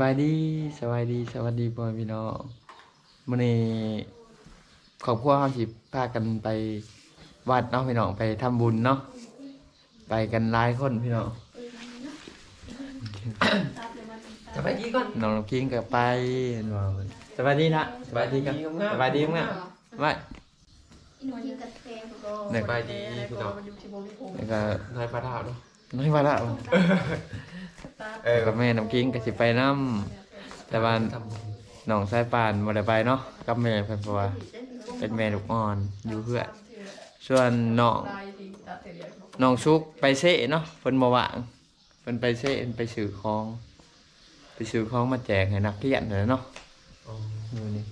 บายดีสบายดีสวัสดีพ่อแม่พี่น้องมื้อนี้ครอบครัวเฮาสิพากันไปวัดเนาะพี่น้องไปทำบุญเนาะไปกันหลายคนพี่น้องสบายดีก่อนน้องน้ำกิ้งก็ไปเห็นบ่สบายดีนะสบายดีครับสบายดีมั้ยไม่หนูยิงกระเทงก็เนี่ยสบายดีพี่น้องแล้วก็นายพระดาวเนาะน้อยว่าละ เออกับแม่น้ำกิ้งก็สิไปนํแต่ว่าทำบุญน้องสายป่านบ่ได้ไปเนาะกับแม่เพิ่นเพราะว่าเป็นแม่ลูกอ่อนอยู่เพื่อนส่วนน้องน้องชุกไปเซ่เนาะเพิ่นบ่ว่างเพิ่นไปเซ่เไปซื้อของ ไปซื้อของมาแจกให้นักเรียนนั่นแหละเนาะอ๋ออยู่นี่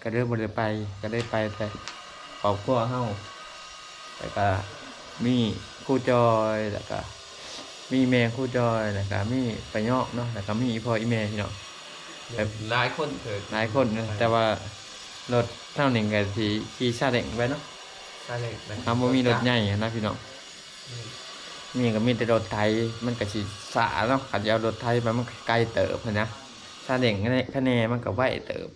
ก็เลยบ่ได้ไปก็ได้ไปแต่ครอบครัวเฮาแล้วก็มีครูจอยแล้วก็ มีแม่ครูจอยแล้วก็มีปะยอกเนาะแล้วก็มีอีพ่ออีแม่พี่น้อง แบบ หลายคนเถิดหลายคนนะแต่ว่ารถเท่าหนึ่งกับที่ขี่ซาเล้งไปเนาะซาเล้งนะทำบ่มีรถใหญ่นะพี่น้องมีก็มีแต่รถไทยมันก็สิสาเนาะขัดยาวรถไทยไปมันก็ไกลเติบหั้นนะซาเล้งคะแนนมันก็ไวเติบ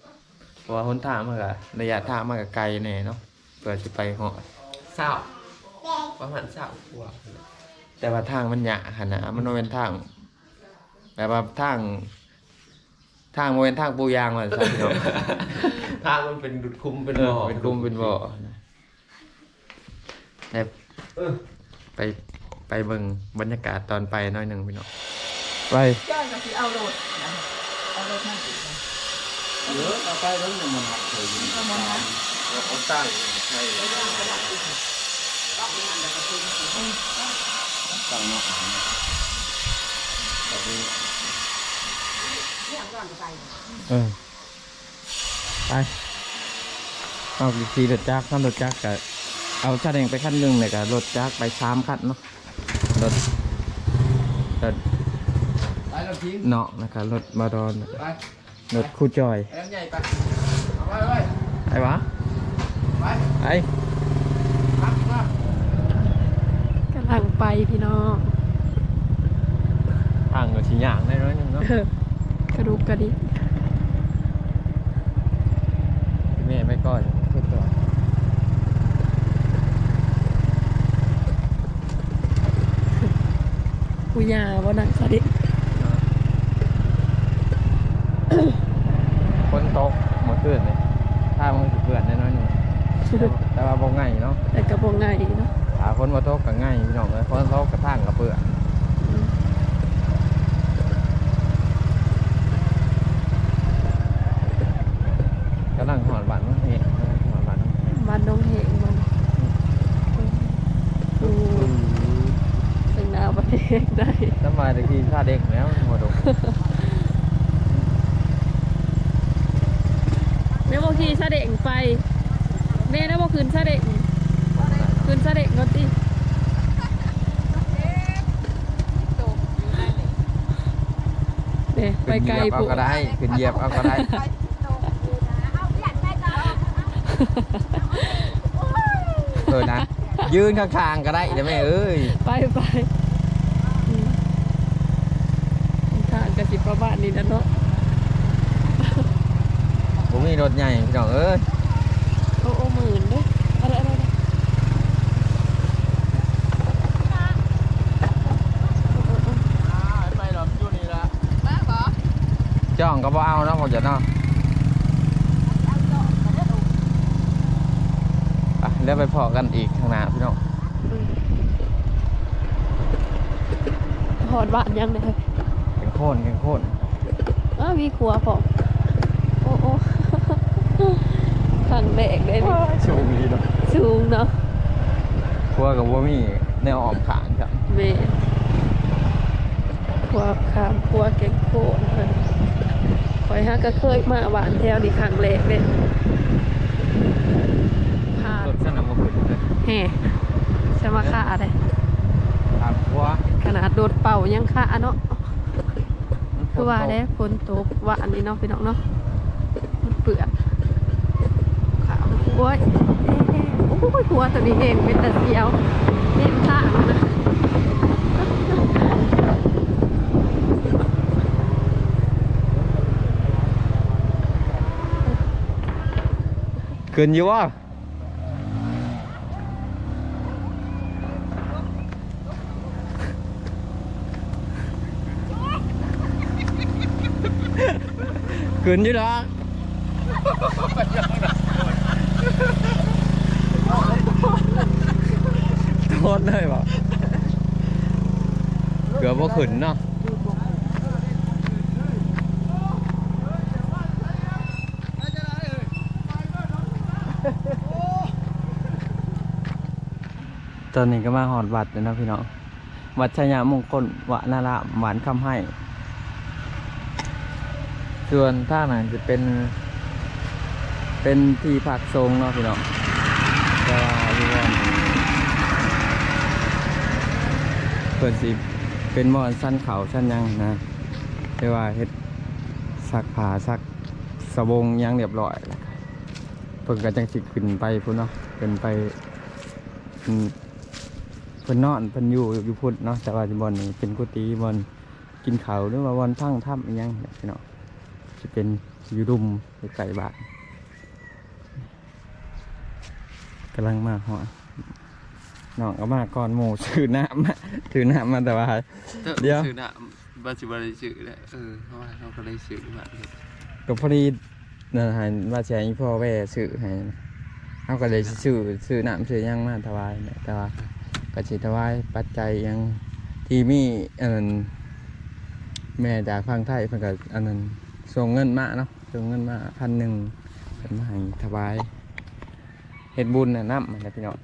เพราะว่าหนทางมันก็ระยะทางมันก็ไกลแน่เนาะเพื่อสิไปฮอดเศร้าประมาณเศร้าขวบ แต่ว่าทางมันยากหันนะมันบ่เป็นทางแบบว่าทางทางบ่เป็นทางปูยางว่าซั่นพี่น้อง ทางมันเป็นดุดคุ้มเป็นเอบ่ออเป็นกลุ่มเป็นบ่อแต่เออไปไปเบิ่งบรรยากาศตอนไปหน้อยหนึ่งพี่น้องไปจ้อยก็สิเอาโหลดนะเอาโหลดมาสิเยอะเอาไปแล้วมันมันหักเลยเอาหมดนะเขาตั้งใช่ตั้ งเนาะแบบนี้เออไปเอาขี่รถจักรนั่งรถจักรกับเอาชาแดงไปขั้นหนึ่งเลยกับรถจักรไปสามคันเนาะรถรถไปเราทิ้งเนาะนะครับรถมารอนไปรถคู่จอยแอมใหญ่ไปเอาไปไปไอ้วะไปไอ้ พักมากำลังไปพี่น้องทางก็ชิ้นอย่างได้น้อยหนึงเนาะเออกระดูกกระดิกแม่ไม่ก่อนทุกตัวผู้ยาบ่นั่งกระดิกคนตกหมดเพื่อนเลยถ้ามันสิเพื่อนได้น้อยหนึงแต่ว่าบ่ง่ายเนาะแต่กระบอกง่ายเนาะ ถ้าคนมาตกก็ง่ายพี่น้องเลยคนตกกระทั่งกับเพื่อนกำลังหอดบานน้องเฮหอดบานน้องเฮบ้านน้องเหงมันดูถึงหน้าประเทศได้สมัยตะกี้ชาเด็กแล้วหัวดกแม่บอกขี่ซาเด็กไปแม่นะบอกคืนซาเด็ก คืนซาเด็กรถดิเนี่ยไปไกลขึ้นเหยียบเอาปุ๊ก็ได้ขึ้นเหยียบเอาก็ได้เออนะยืนข้างๆก็ได้เดี๋ยวแม่เอ้ยไปไปอืมทางกระสิบประมาณนี้นะเนาะผมมีรถใหญ่พี่น้องเอ้ยโอ้โอ้หมื่นเด้ออะไรอะไรอะไร ไปหรอกอยู่นี่ละ จ้ องก็บ่เอาเนาะผมจะเนาะไปเดี๋ยวไปพอกันอีกข้างหน้าพี่น้องหอดบ้านยังเลยแข่งโค่นแข่งโค่นอ้าวมีครัวพอโอ้โอ้ขังแดกเลยนี่สูงดีเนาะสูงเนาะครัวกับว่ามีแนวอ้อมขางครับเมครัวขามครัวแกงโคตรเลย คอยฮะก็เคยมาหวานแถวนี่ขังแรกเลยผ่านรถสนามมาขึ้นเลยแห่สมาค่าอะไรครับครัวขนาดโดดเป่ายังค่าเนาะคือว่าได้ฝนตกว่าอันนี้เนาะพี่น้องเนาะมันเปื่อนขาวโอ้ยเอ๊ะโอ้ยหัวตัวนี้เองเป็นแต่เสียวเล่นท่ามันนะ ขึ้นอยู่วะขึ้นอยู่ดอกโทษเลยบ่เกือบว่าขึ้นเนาะ อนนี้ก็มาหอดวัดแล้วนะพี่น้องวัดชยามงคลวะนาราหวานคำให้ ส่วนท่าหนั้นจะเป็น เป็นที่พักทรงเนาะพี่น้องแต่ว่าอยู่ว่าเปิดสิเป็นมอนสั้นเขาสั้นยังนะแต่ว่าเฮ็ดซักผาซักสบงยังเรียบร้อยแล้วก็เพิ่นก็จังสิขึ้นไปพุ่นเนาะขึ้นไปอืม พิ่นนอนเพิ่นอยู่อยู่พุ่นเนาะแต่ว่าบอนนี้เป็นกุฏิบอนกินข้าวหรือว่าบอนพังถ้ำอีหยังเนี่ยพี่น้องจะเป็นอยู่รุมไก่บาทกำลังมาหอดน้องก็มาก่อนหมู่ซื้อน้ำมาถือน้ำมาแต่ว่าเดี๋ยวซื้อน่ะบัจิบริซื้อแหละเออเพราะว่าเขาก็เลยซื้อมาก็พอดีนั่นให้ว่าจะให้พ่อแว่ซื้อให้นะเขาก็เลยสิซื้อซื้อน้ำซื้อหยังมาถวายเนี่ยแต่ว่า ก็สิถวายปัจจัยยังที่มีอันนั้นแม่จากฟังไทยเพิ่นก็อันนั้นส่งเงินมาเนาะส่งเงินมาพันหนึ่งเพิ่นมาให้ถวายเฮ็ดบุญน่ะน้ำนะพี่น้อง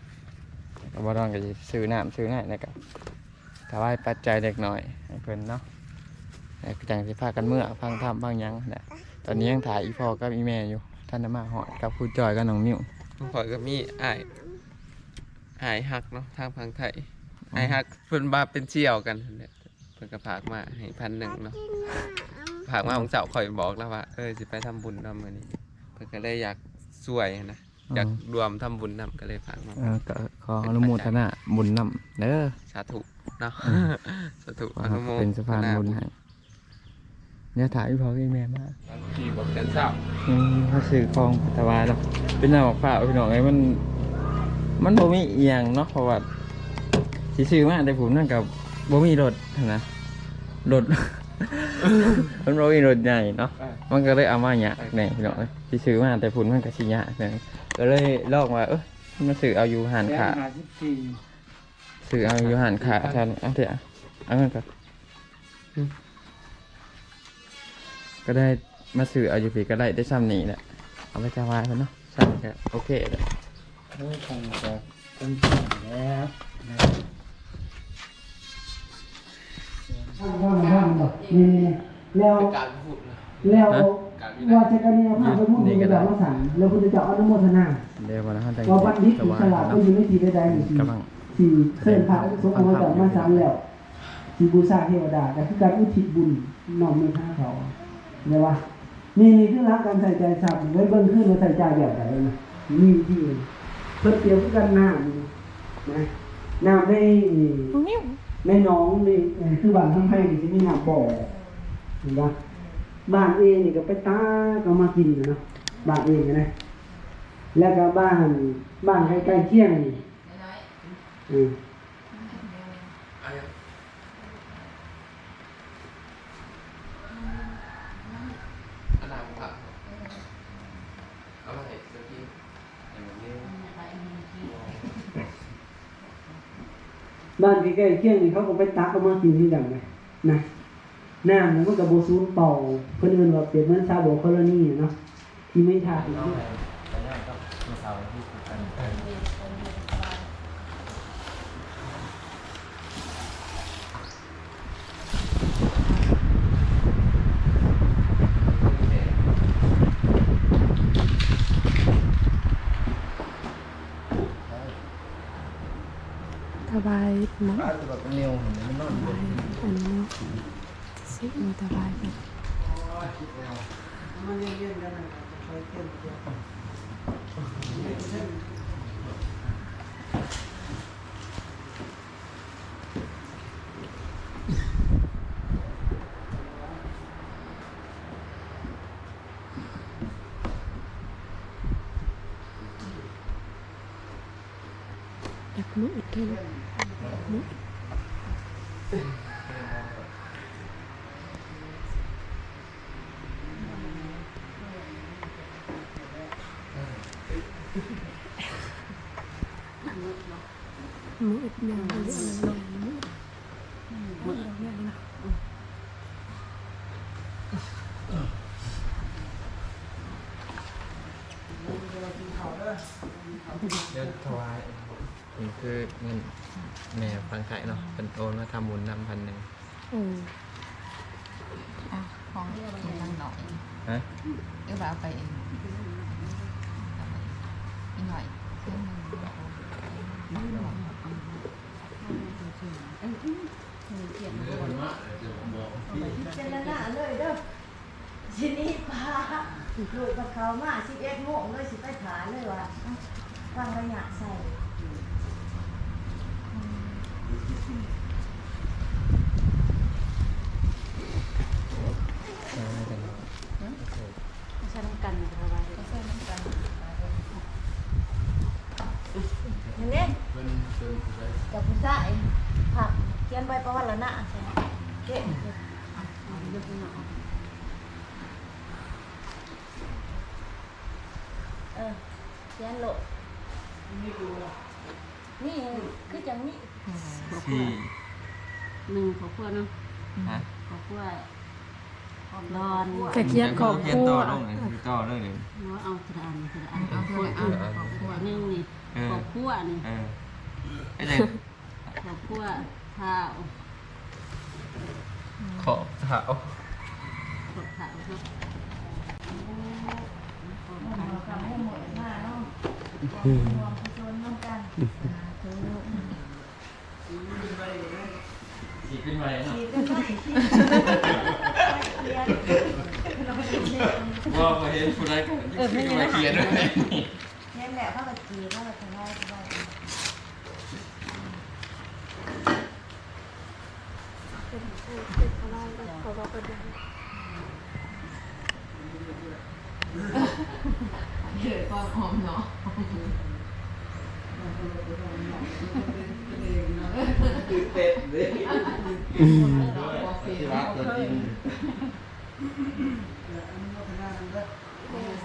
ก็บ่ต้องก็สิซื้อน้ำซื้อให้แล้วก็ถวายปัจจัยเล็กน้อยให้เพิ่นเนาะแล้วจังสิพากันเมื่อฟังธรรมฟังหยังนะตอนนี้ยังถ่ายอีพ่อกับอีแม่อยู่ท่านน่ะมาหอดกับครูจอยกับน้องมิ้วต้องขอยก็มีอ้าย อ้ายฮักเนาะทางพังไทยอ้ายฮักเพิ่นบาเป็นเชี่ยวกันนั่นแหละเพิ่นก็ฝากมาให้พันหนึ่งเนาะฝากมาของเจ้าข่อยบอกแล้วว่าเออสิไปทำบุญนำมื้อนี้เพิ่นก็เลยอยากช่วยนะอยากรวมทำบุญนำก็เลยฝากมา เออก็ขออนุโมทนาบุญนำเด้อสาธุเนาะสาธุอว่านุโมทเป็นสะพานบุญให้เนี่ยถ่ายอีพ่อกับอีแม่มาที่บอกกันเศร้าอืมเขาซื้อของตะวายเนาะเป็นหน้าบอกฝากพี่น้องไอ้มัน มันบ่มีเอียงเนาะเพราะว่าสิซื้อมาแต่ผมนั่นกับบ่มีรถหั้นนะรถ มันบ่มีรถใหญ่เนาะมันก็เลยเอามาหยากแหน่พี่น้องเอ้ยสิซื้อมาแต่ผมมันก็สิยากแหน่ก็เลยลอกว่าเอ้ยมาซื้อเอาอยู่หันขาซื้อเอาอยู่หันขาท่านเอาเถอะเอาเงินก่อนก็ได้มาซื้อเอาอยู่พี่ก็ได้ได้ซ้ำนี้แหละเอาไปจะวายเพิ่นเนาะซ้ำก็โอเคเลย เฮ้ยคงจะเป็นเสียงแล้วว่างว่างบอกนี่แล้วการพูดนะแล้วว่าจะกันเนี่ยพาไปมุ่งในแบบว่าสั่งแล้วคุณจะจะอนุโมทนาเดี๋ยววันนั้นแต่งว่าบัณฑิตจะอิวายสระก็เนาะยังไม่ทีใดๆอยู่สี่เส้นพระสมมติว่ามาสั่งแล้วสี่บูชาเทวดาแต่คือการอุทิศบุญน้อมมือข้าเขาเดี๋ยวว่านี่นี่คือรักการใส่ใจสับไว้เบิ้งขึ้นมาใส่ใจแบบไหนนะนี่ที่ อื่นเพื่อเตรียมกันน้ำนี่นะน้ำได้ในหน้องนี่เอ่อคือบ้านข้างไทยนี่จะมีน้ำบ่อเห็นปะบ้านเองนี่ก็ไปตาก็มากินนะเนาะบ้านเองนะแล้วก็บ้านบ้านใกล้ๆเคียงนี่อืม อันนั้นครับเอามาให้เมื่อกี้อย่างนี้ บ้านใกล้ๆเคียงนี่เขาก็ไปตักเอามากินที่ดังเลยนะน้ำมันก็โบซูนเป่าเพิ่นเอินว่าเปรียบเหมือนซาโบคอลนีเนาะที่ไม่ทาอีกถวายน้ำแบบเร็วเห็นมันนอนถวายอันนี้เนาะสิมาถวายกันเมืดเกินมืด มืดยังไม่ได้ลงมืดมืดแล้วเนี่ยนะเดี๋ยวถวายนี่คือเงินแม่ฟังไทยเนาะเป็นโอนมาทำบุญนำพันหนึ่งอืมอะของเก็บตังค์หน่อยฮะเออว่าเอาไปเองอีกหน่อยเพื่อนหนึ่ง เจรนหน้าเลยเด้อทีนี้พาลูกกับเขามาสิบเอ็ดโมงเลยสิไปถาเลยว่าฟังระยะใส่ฉันกันอะไรเห็นไหมกับผู้ชายผักเขียนใบประวัติละนะเก่ง เออเขียนโลนี่คือจังนี้ที่ หนึ่งขอครัวเนาะฮะ ขอครัวรอนกระเคียดขอบเขียคนรัต่อลงเลยคือต่อเลยเลยเนาะเอาทีละอันทีละอันเอาขเพื่ออนครัวเอาขอครัวหนึ่งนี่เออขอครัวนี่เออไอ้เด็กขอครัวข้าวขอบเท้า ขอข้าวเนาะทำให้น้าเนาะรวมผู้ชนร่วมกันสีขึ้นไปเนาะขีดเป็นไม้ขีดเขียนว่าเห็นผู้ใดก็ขึ้นมาเขียนด้วย เขียนแบบเขาก็ขีดเขาก็ทำได้ก็ได้เดือดความหอมเนาะนี่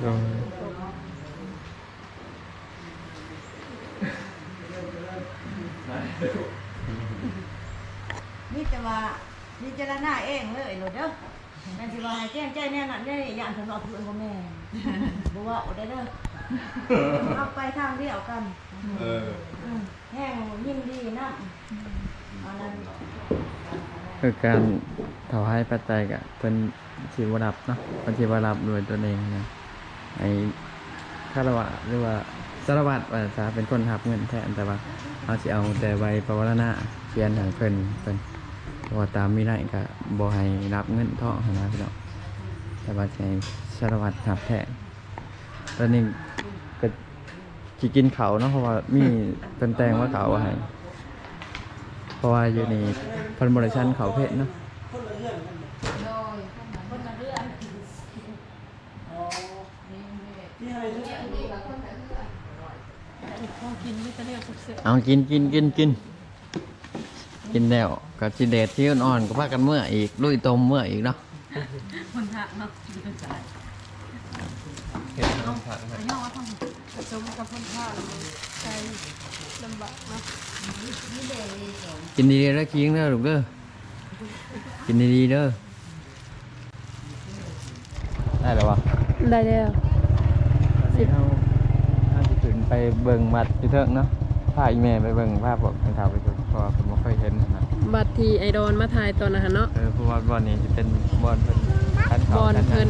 จะว่านี่จะละหน้าเองเลยโหลดเด้อแม่นสิว่าให้แจ้งใจแน่นอนได้ย่านสำหรับเพื่อนบ่แม่บ่ว่าเอาได้เด้อเอาไปทางเดียวกันเอออืมแห้งยิ่งดีนะเอานั้นคือการถวายปัจจัยกับเป็นชีวรับเนาะเป็นชีวรับด้วยตัวเองนะไอ้คารวะหรือว่าสารวัตรว่าจะเป็นคนทับเงินแทนแต่ว่าเอาสิเอาแต่ใบปวารณะเขียนทางเพิ่นเพิ่น เพราะว่าตามมิได้ก็บ่ให้รับเงินทองหั้นนะพี่น้องแต่ว่าใช้สารวัตรทับแทนตอนนี้ก็สิกินเขาวเนาะเพราะว่ามีเป็นแตงว่าเขาวว่าให้เพราะว่าอยู่ในพันบริชันเขาเพชรเนาะของกินไม่จะเรียกเสือเอากินกินกินกินกินแล้ว กับจิเดทที่อ่อนๆก็พากันเมื่ออีกลุยตมเมื่ออีกเนาะคนทะเนาะเห็นน้องผสมกับพ่นผ้าใจลำบากเนาะกินดีๆแล้วคิงเด้อลูกเด้อกินดีๆเด้อได้แล้ววะได้แล้วตอนนี้เราเราจะถึงไปเบิ่งบัตรอยู่เถิงเนาะพาอีแม่ไปเบิ่งภาพบอกให้เขาไปดู เพราะว่าผมไม่เคยเห็นนะบัตรที่ไอดอนมาถ่ายตอนนั้นเนาะเออเพราะว่าบอลนี้จะเป็นบอลเพิ่นคันบเขาอลคันเพิ่น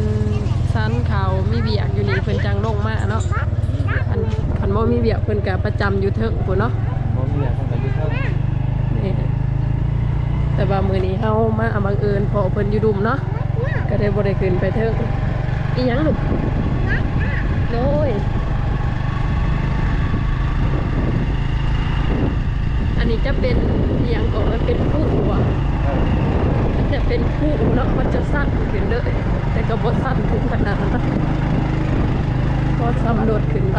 ซันเขามีเบียกอยู่นี่เพิ่นจังลงมาเนาะอันคันบ่มีเบียกเพิ่นก็ประจำอยู่เทิงพุ่นเนาะบ่มีอะไรกันอยู่เถิงนี่แต่ว่ามื้อนี้เฮามาเอาบังเอิญพอเพิ่นอยู่ดุมเนาะก็ได้บ่ได้ขึ้นไปเทิงอีหยังลูกโอ้ยอันนี้ จะเป็นอีหยังก่อนมันเป็นผู้อะมันจะเป็นผู้เนาะมันจะสั้นขึ้นเลย แต่ก็บ่สั้นถึงขนาดนั้นนะก็สำรวจขึ้นไป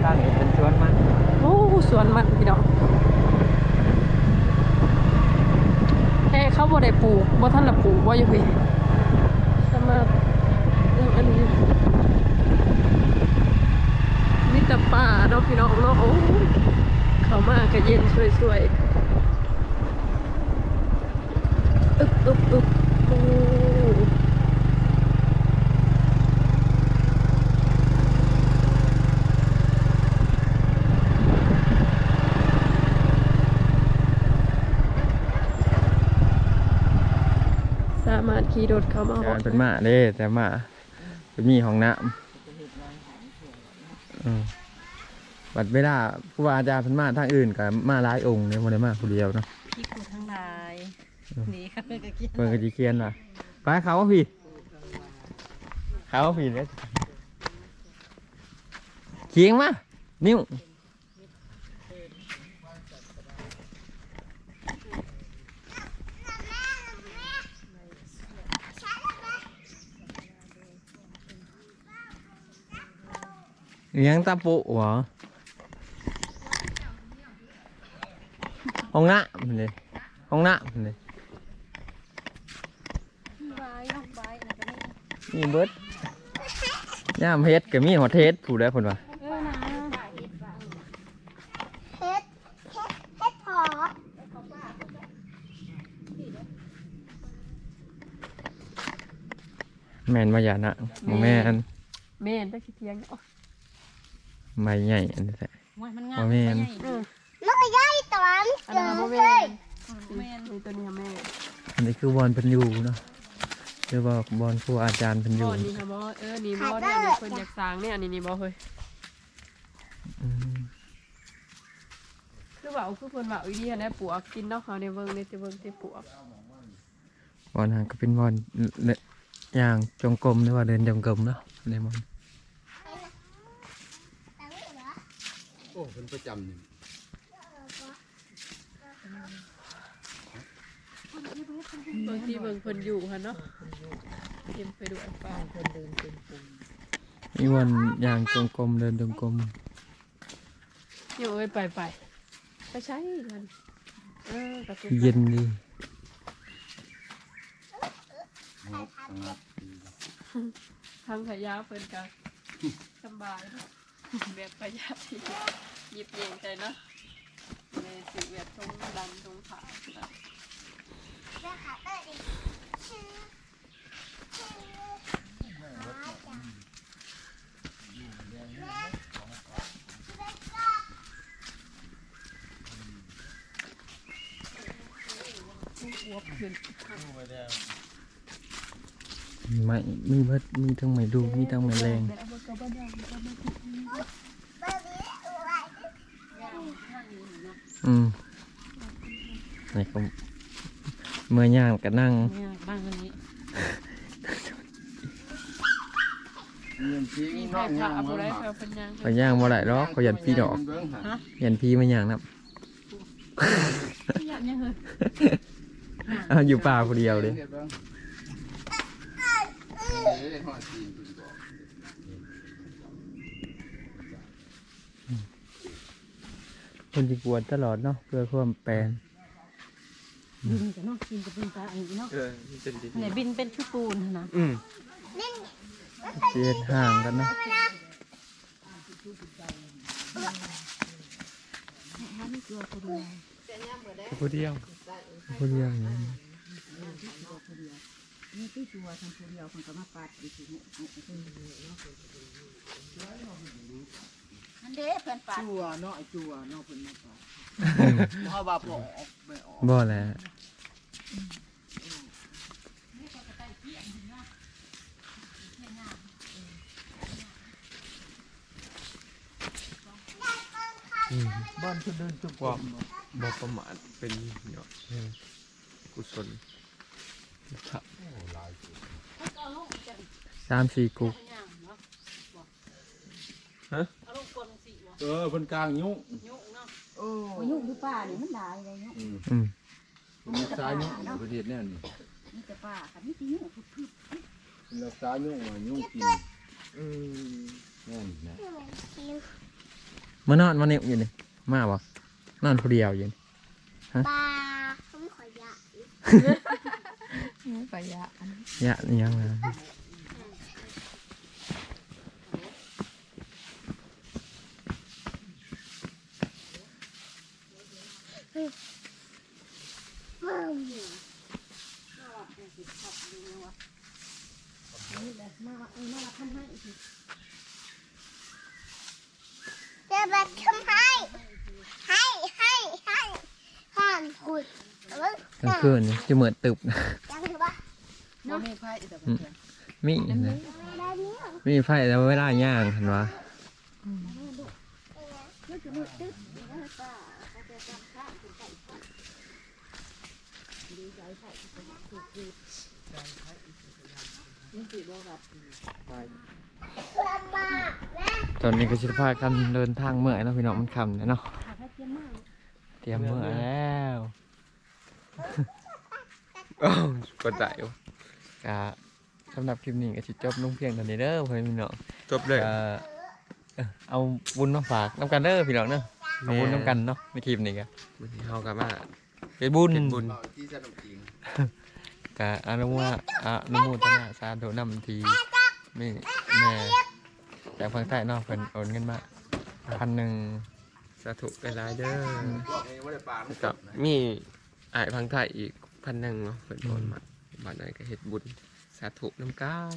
เทางนี้เป็นสวนมัน โอ้สวนมันพี่น้องแค่เขาบ่ได้ปลูกบ่ทันละปลูกว่าอยู่พี่สมาเรื่องอันนี้มีแต่ป่าเนาะพี่น้องเนาะโอ้ย เขามาก็เย็นสวยๆ อึบอึบอึบโอ้สามารถขี่รถเข้ามาฮอการดเป็นหมาเด้แต่หมาเป็นมีของน้ำอืม บัดเวลาผู้ว่าอาจารย์เป็นมาทางอื่นกับมาหลายองค์เนี่ยโมได้มาผู้เดียวเนาะพี่กูทั้งหลายนี่ค่ะก็กินเพิ่นก็สิเขียนว่าไปเขาพี่เขาพี่เนี่ยเคียงมานิ้วเลี้ยงตาปุเหรอ ห้องน้ำเลยห้องน้ำเลยมีเบิดย่ามเฮ็ดก็มีหอเทสผู้ได้ผลว่าแม่นมาอย่านะบ่แม่นแม่นได้สิเทียงเนาะไม่ใหญ่อันนี้แหละว่ามันงามบ่แม่นอืม อันนั้นบ่แม่นนี่ตัวนี้แม่อันนี้คือบอลเพิ่นอยู่เนาะหรือว่าบอลครูอาจารย์เพิ่นอบ่ยู่นี่ค่ะบ่เออนี่บ่เนี่ยเนี่ยเพิ่นอยากสร้างเนี่ยนี่นี่บ่เฮ้ยอืมคือว่าเอาคือเพิ่นว่าอีนี่นะปลวกกินเนาะเขาในเบิ่งในที่เบิ่งที่ปลวกบอลหางก็เป็นบอลเลอย่างจงกรมหรือว่าเดินจงกรมเนาะในบอลโอ้เป็นประจำนี่ เบิ่งที่เบิ่งเพิ่นอยู่ค่ะเนาะเต็มไปด้วยป่ามีบอลอย่างจงกรมเดินจงกรมเดี๋ยวเอ้ยไปไปไปใช้กันเออกระตุ้เย็นดีทางขยะเพิ่นก็สำบายเนาะแบบประหยัดที่หยิบเองใจเนาะใน สิเวียดตรงดันตรงขาเนไม่มีเบิดมีทั้งไม้ดูมีทั้งไม้แรง อืมนี่ก็เมื่อย่างก็นั่งเนี่ยบ้างอันนี้มีใครพาผู้ใดพาเพิ่นยังไปย่างบ่ได้หรอกเขายันพี่ดอกยันพี่มาย่างนะอยากยังเหรออ้าวอยู่ป่าคนเดียวเลย คนที่กวนตลอดเนาะเพื่อความแปลนบินจะเนาะบินจะเป็นตาอันนี้เนาะเออเป็นดีเนี่ยบินเป็นคือปูนนะอืมเสียดห่างกันเนาะผู้เดียวผู้เดียวอย่างนี้มัน เด้เพื่อนป่าจัวเนาะไอ้จัวเนาะเพิ่นมาฝากบ่ว่าบ่ออกไปออกบ่แหละอืมบ้านเพิ่นเดินจุกความบ่ประมาทเป็นเนาะเออกุศลครับสามสี่กุ๊ก เออเพิ่นกลางยุ้งโอ้ยุ่งอยู่ป่านี่มันหลายเลยเนาะอืมเพิ่นรักษายุ้งอยู่ประเทศแน่นี่มีแต่ป่าค่ะมีแต่ยุ่งเพิ่นรักษายุ้งว่ายุ้งกินอืมแน่นนะมานอนมาเนี่ยอยู่นี่มาบ่นอนผู้เดียวอยู่นี่ปลาเขาไม่ขอยยาประหยัดยะนี่ยังไง จะแบบทำให้ให้ให้ให้ห่านขุดเอาไว้ กลางคืนนี่จะเหมือนตึบนะยังถือว่าบ่มีไพ่แต่มีนะได้เนี้ยมีไฟแล้วเวลาย่างเห็นวะลำบากนะตอนนี้ก็ชิพากันเดินทางเมื่อยเนาะพี่น้องมันคำเนี่ยเนาะ เตรียมเมื่อยแล้วอ้าวกดใจวะกะสำหรับคลิปนี้ก็สิจบลงเพียงเท่านี้เด้อเพื่อนพี่น้องจบเลย ก็เอ้อเอาบุญมาฝากน้ำกันเด้อพี่น้องเด้อเอาบุญน้ำกันเนาะในคลิปนี้ก็วันนี้เขากลับมาเป็นบุญเป็นบุญกะอนุโมทอนุโมทนาสาธุนำทีนี่แม่จากฝั่งใต้เนาะเพิ่นโอนเงินมาพันหนึ่ง สาธุเวลายๆเด้อกับมีอายพังไทยอีกพันหนึ่งเนาะเพิ่นโอนมาบ้านไหนก็เฮ็ดบุญสาธุน้ำกัน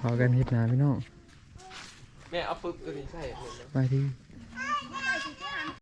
พอกันเฮ็ดนาพี่น้องแม่เอาปึ๊บตัวนี้ใส่ไปที่ไ